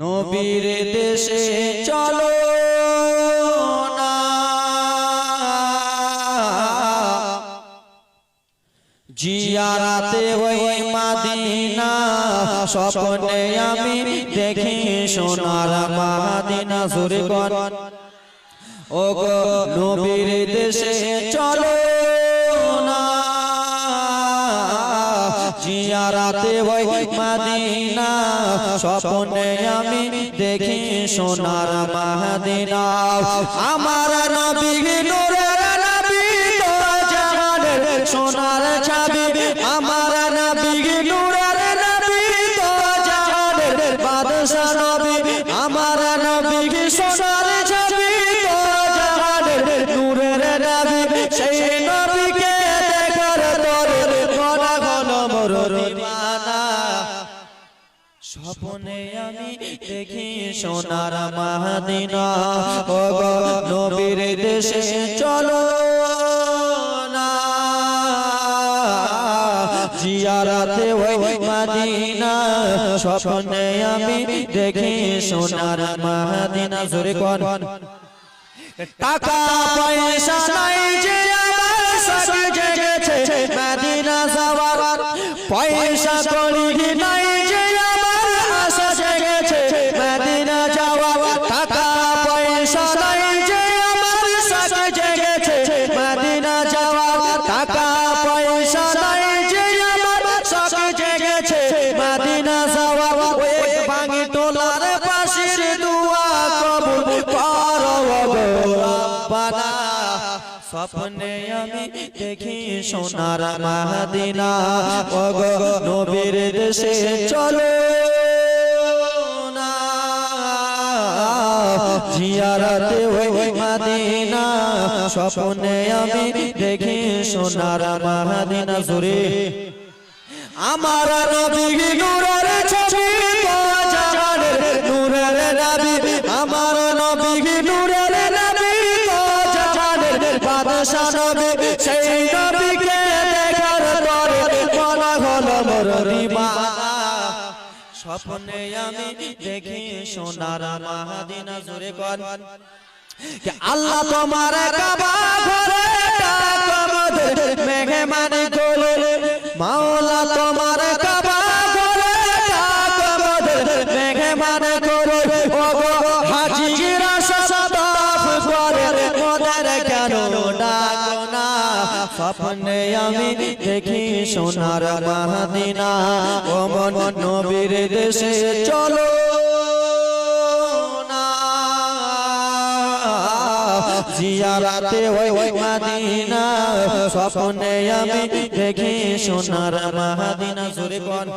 নবীর দেশে চলো জিয়ারাতে ওই মাদিনা, স্বপ্নে আমি দেখি সোনার মাদিনা সুরে কর ও নবীর দেশে চলো। জিয়ারাতে ওই মাদিনা স্বপ্নে আমি দেখি সোনার মাদিনা। আমার নবী নূরের স্বপ্নে আমি দেখি সোনার মাদিনা ও নবীর দেশে চলো না। জিয়ারাতে ওই মাদিনা। স্বপ্নে আমি দেখি সোনার মাদিনা জোরে কোন। টাকা পয়সা নাই যে আমার সব জেগেছে। মদিনা যাওয়ার পয়সা করি নাই স্বপ্নে আমি দেখি সোনার মাদিনা গো নবীর দেশে চলো জিয়ারাতে ওই মাদিনা। স্বপ্নে আমি দেখি সোনার মাদিনা জুড়ে আমার নবী নবী, সেই নবীকে দেখার পরে মন হলো মোর স্বপ্নে আমি দেখি সোনার মাহাদিনা কর আল্লাহ তোমার কাবা ঘরে মাওলা তোমার কাবা ঘরে স্বপ্নে আমি দেখি সোনার মহাদিনা। ও মন নবীর দেশে চলো জিয়ারাতে ওই মাদিনা। স্বপ্নে আমি দেখি সোনার মহাদিনা। সুরে কোন